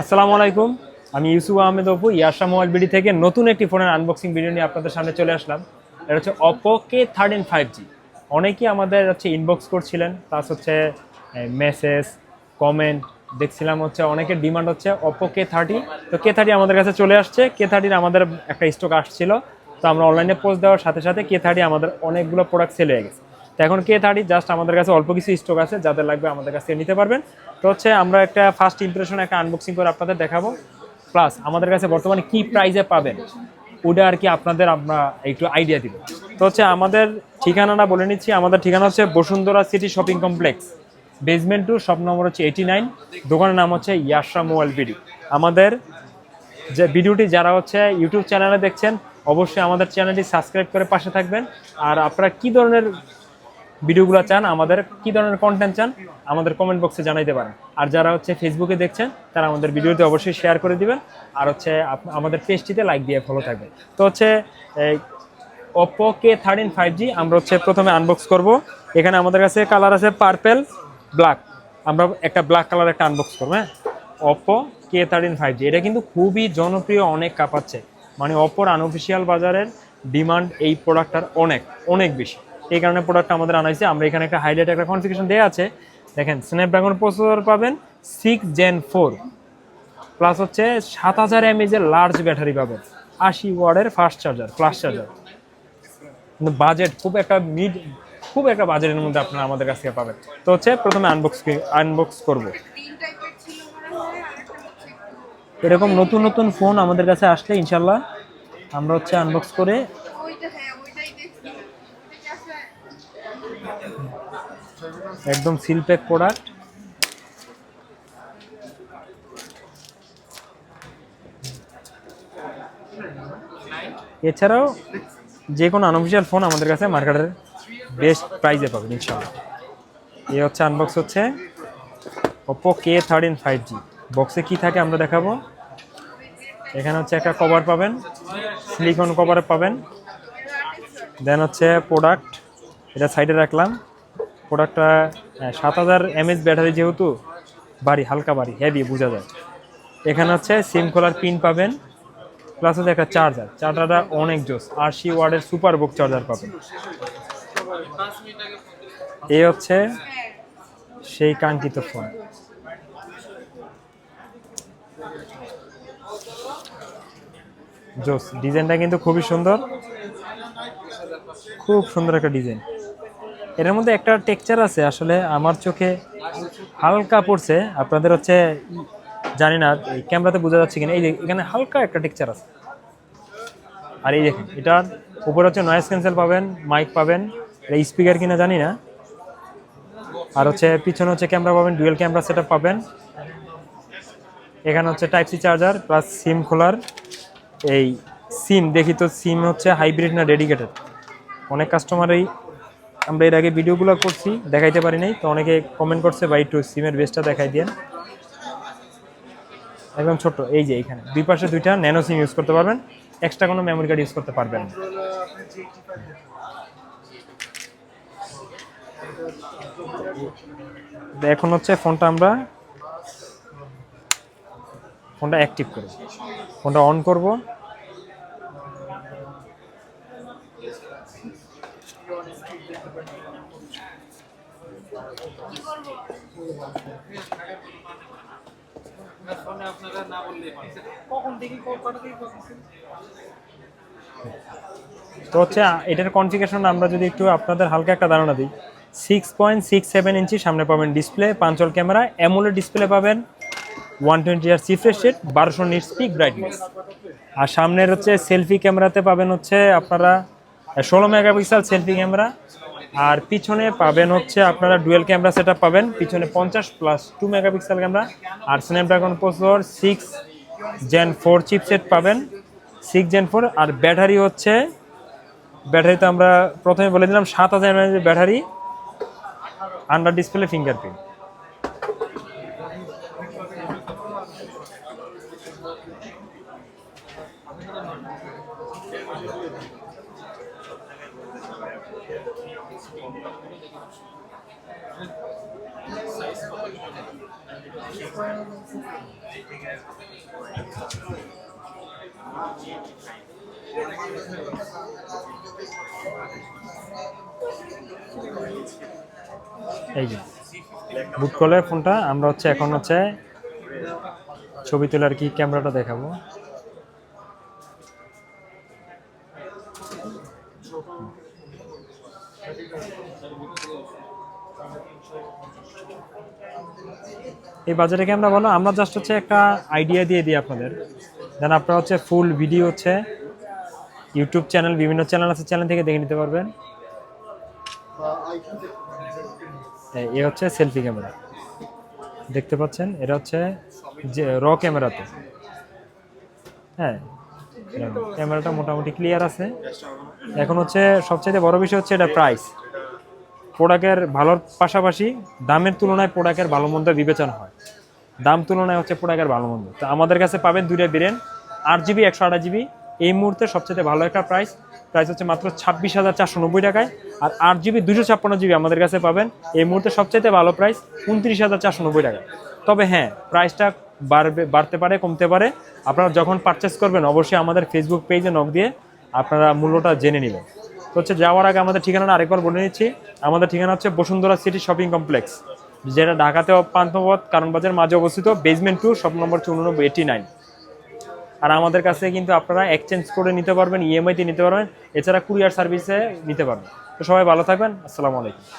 আসসালামু আলাইকুম। আমি ইউসুফ আহমেদ অপু ইয়াশা মোবাইল বিডি থেকে নতুন একটি ফোনের আনবক্সিং ভিডিও নিয়ে আপনাদের সামনে চলে আসলাম। এটা হচ্ছে Oppo K thirteen five G অনেকেই আমাদের হচ্ছে ইনবক্স করছিলেন প্লাস হচ্ছে মেসেজ কমেন্ট দেখছিলাম হচ্ছে অনেকের ডিমান্ড হচ্ছে অপো কে থার্টি তো কে থার্টি আমাদের কাছে চলে আসছে। কে থার্টির আমাদের একটা স্টক আসছিল। তো আমরা অনলাইনে পোস্ট দেওয়ার সাথে সাথে কে থার্টি আমাদের অনেকগুলো প্রোডাক্ট সেল হয়ে গেছে। তো এখন কে থার্টি জাস্ট আমাদের কাছে অল্প কিছু স্টক আছে, যাদের লাগবে আমাদের কাছ থেকে নিতে পারবেন। তো হচ্ছে আমরা একটা ফার্স্ট ইমপ্রেশন একটা আনবক্সিং করে আপনাদের দেখাবো। প্লাস আমাদের কাছে বর্তমানে কি প্রাইজে পাবেন, ওটা আর কি আপনাদের আমরা একটু আইডিয়া দিব। তো হচ্ছে আমাদের ঠিকানাটা বলে নিচ্ছি। আমাদের ঠিকানা হচ্ছে Bashundhara city shopping complex basement two shop number হচ্ছে এইটি নাইন দোকানের নাম হচ্ছে ইয়াশা মোবাইল বিডি আমাদের যে ভিডিওটি যারা হচ্ছে ইউটিউব চ্যানেলে দেখছেন, অবশ্যই আমাদের চ্যানেলটি সাবস্ক্রাইব করে পাশে থাকবেন। আর আপনারা কি ধরনের ভিডিওগুলো চান, আমাদের কি ধরনের কন্টেন্ট চান, আমাদের কমেন্ট বক্সে জানাইতে পারেন। আর যারা হচ্ছে ফেসবুকে দেখছেন, তারা আমাদের ভিডিওতে অবশ্যই শেয়ার করে দিবেন। আর হচ্ছে আমাদের পেজটিতে লাইক দিয়ে ফলো থাকবেন। তো হচ্ছে Oppo K thirteen five G আমরা হচ্ছে প্রথমে আনবক্স করব। এখানে আমাদের কাছে কালার আছে পার্পেল ব্ল্যাক আমরা একটা ব্ল্যাক কালার একটা আনবক্স করব হ্যাঁ? Oppo K thirteen five G এটা কিন্তু খুবই জনপ্রিয়, অনেক কাঁপাচ্ছে। মানে অপোর আনঅফিসিয়াল বাজারের ডিমান্ড এই প্রোডাক্টটার অনেক অনেক বেশি। এই কারণে প্রোডাক্টটা আমাদের আনাইছে। আমরা এখানে একটা হাইলাইট একটা কনফিগেশন দেওয়া আছে। দেখেন স্ন্যাপড্রাগন প্রসেসর পাবেন সিক্স জেন ফোর প্লাস হচ্ছে সাত হাজার এমএজের লার্জ ব্যাটারি পাবেন। আশি ওয়ার্ডের ফাস্ট চার্জার ফ্লাশ চার্জার কিন্তু বাজেট খুব একটা মিড খুব একটা বাজেটের মধ্যে আপনারা আমাদের কাছ থেকে পাবেন। তো হচ্ছে প্রথমে আনবক্স আনবক্স করব। এরকম নতুন নতুন ফোন আমাদের কাছে আসলে ইনশাল্লাহ আমরা হচ্ছে আনবক্স করে একদম সিল প্যাক প্রোডাক্ট এছাড়াও যে কোনো আনঅফিসিয়াল ফোন আমাদের কাছে মার্কেটের বেস্ট প্রাইসে পাবেন ইনশাল্লাহ এ হচ্ছে আনবক্স হচ্ছে Oppo K thirteen five G বক্সে কী থাকে আমরা দেখাবো। এখানে হচ্ছে একটা কভার পাবেন সিলিকন কভার পাবেন। দেন হচ্ছে প্রোডাক্ট এটা সাইডে রাখলাম। প্রোডাক্টটা সাত হাজার এমএচ ব্যাটারি যেহেতু, বাড়ি, হালকা বাড়ি হেভি বোঝা যায়। এখানে হচ্ছে সিম খোলার পিন পাবেন প্লাস হচ্ছে একটা চার্জার চার্জারটা অনেক জোস আশি ওয়ার্ডের সুপার বুক চার্জার পাবেন। এই হচ্ছে সেই কাঙ্ক্ষিত ফোন জোস ডিজাইনটা কিন্তু খুবই সুন্দর। খুব সুন্দর একটা ডিজাইন। এর মধ্যে একটা টেক্সচার আছে, আসলে আমার চোখে হালকা পড়ছে, আপনাদের হচ্ছে জানি না, এই ক্যামেরাতে বোঝা যাচ্ছে কিনা, এই যে এখানে হালকা একটা টেক্সচার আছে। আর এই দেখেন, এটার উপরে হচ্ছে নয়েজ ক্যান্সেল পাবেন মাইক পাবেন, এটা স্পিকার কিনা জানি না। আর হচ্ছে পিছনে হচ্ছে ক্যামেরা পাবেন ডুয়েল ক্যামেরা সেট পাবেন। এখানে হচ্ছে type C charger plus SIM খোলার এই সিম দেখি তো সিম হচ্ছে হাইব্রিড না ডেডিকেটেড অনেক কাস্টমারই আমরা এর আগে ভিডিওগুলো করছি, দেখাইতে পারি নাই, তো অনেকে কমেন্ট করছে বা একটু সিমের বেসটা দেখাই দেন। একদম ছোট এই যে এইখানে দুই পাশে দুইটা ন্যানো সিম ইউজ করতে পারবেন এক্সট্রা কোনো মেমোরি কার্ড ইউজ করতে পারবেন না। এখন হচ্ছে ফোনটা আমরা ফোনটা অ্যাক্টিভ করব। ফোনটা অন করব। তো হচ্ছে এটার কনফিগারেশন আমরা যদি একটু আপনাদের হালকা একটা ধারণা দিই। Six point six seven inch সামনে পাবেন display punch hole camera AMOLED display পাবেন ওয়ান টোয়েন্টি আর সিফ্রেশ রেট বারোশো নিট স্পিক ব্রাইটনেস আর সামনের হচ্ছে সেলফি ক্যামেরাতে পাবেন হচ্ছে আপনারা ষোলো মেগাপিক্সেল সেলফি ক্যামেরা আর পিছনে পাবেন হচ্ছে আপনারা ডুয়েল ক্যামেরা সেট পাবেন। পিছনে পঞ্চাশ প্লাস টু মেগাপিক্সেল ক্যামেরা। আর Snapdragon processor six gen four chipset পাবেন। সিক্স জেন ফোর আর ব্যাটারি হচ্ছে, ব্যাটারি তো আমরা প্রথমে বলে দিলাম সাত হাজার mAh battery. Under display fingerprint এই যে বুট কলের ফোনটা আমরা হচ্ছে এখন হচ্ছে ছবি তোলার কি ক্যামেরাটা দেখাবো? এই বাজারে আমরা বলো, আমরা জাস্ট হচ্ছে একটা আইডিয়া দিয়ে দিই আপনাদের। দেন আপনারা হচ্ছে ফুল ভিডিও হচ্ছে ইউটিউব চ্যানেল বিভিন্ন চ্যানেল আছে চ্যানেল থেকে দেখে নিতে পারবেন। এ হচ্ছে সেলফি ক্যামেরা দেখতে পাচ্ছেন? এটা হচ্ছে যে র ক্যামেরাতে হ্যাঁ ক্যামেরাটা মোটামুটি ক্লিয়ার আছে। এখন হচ্ছে সবচেয়ে বড় বিষয় হচ্ছে এটা প্রাইস প্রোডাক্টের ভালোর পাশাপাশি দামের তুলনায় প্রোডাক্টের ভালো মন্দ বিবেচনা হয়। দাম তুলনায় হচ্ছে প্রোডাক্টের ভালো মন্দ। তো আমাদের কাছে পাবেন দুইটা বিরেন আট জিবি একশো আঠাশ জিবি এই মুহূর্তে সবচেয়ে ভালো একটা প্রাইস প্রাইস হচ্ছে মাত্র ছাব্বিশ হাজার চারশো নব্বই টাকায়। আর আট জিবি দুশো ছাপ্পান্ন জিবি আমাদের কাছে পাবেন। এই মুহূর্তে সবচেয়ে ভালো প্রাইস উনত্রিশ হাজার চারশো নব্বই টাকা তবে হ্যাঁ প্রাইসটা বাড়বে, বাড়তে পারে, কমতে পারে। আপনারা যখন পারচেস করবেন, অবশ্যই আমাদের ফেসবুক পেজে নক দিয়ে আপনারা মূল্যটা জেনে নেবেন। তো হচ্ছে যাওয়ার আগে আমাদের ঠিকানা আরেকবার বলে নিচ্ছি। আমাদের ঠিকানা হচ্ছে বসুন্ধরা সিটি শপিং কমপ্লেক্স, যেটা ঢাকাতে পান্থপথ কারণবাজার মাঝে অবস্থিত বেজমেন্ট টু শপ নম্বর চৌরানব্বই এইটি নাইন আর আমাদের কাছে কিন্তু আপনারা এক্সচেঞ্জ করে নিতে পারবেন ইএমআইতে নিতে পারবেন, এছাড়া কুরিয়ার সার্ভিসে নিতে পারবেন। তো সবাই ভালো থাকবেন, আসসালামু আলাইকুম।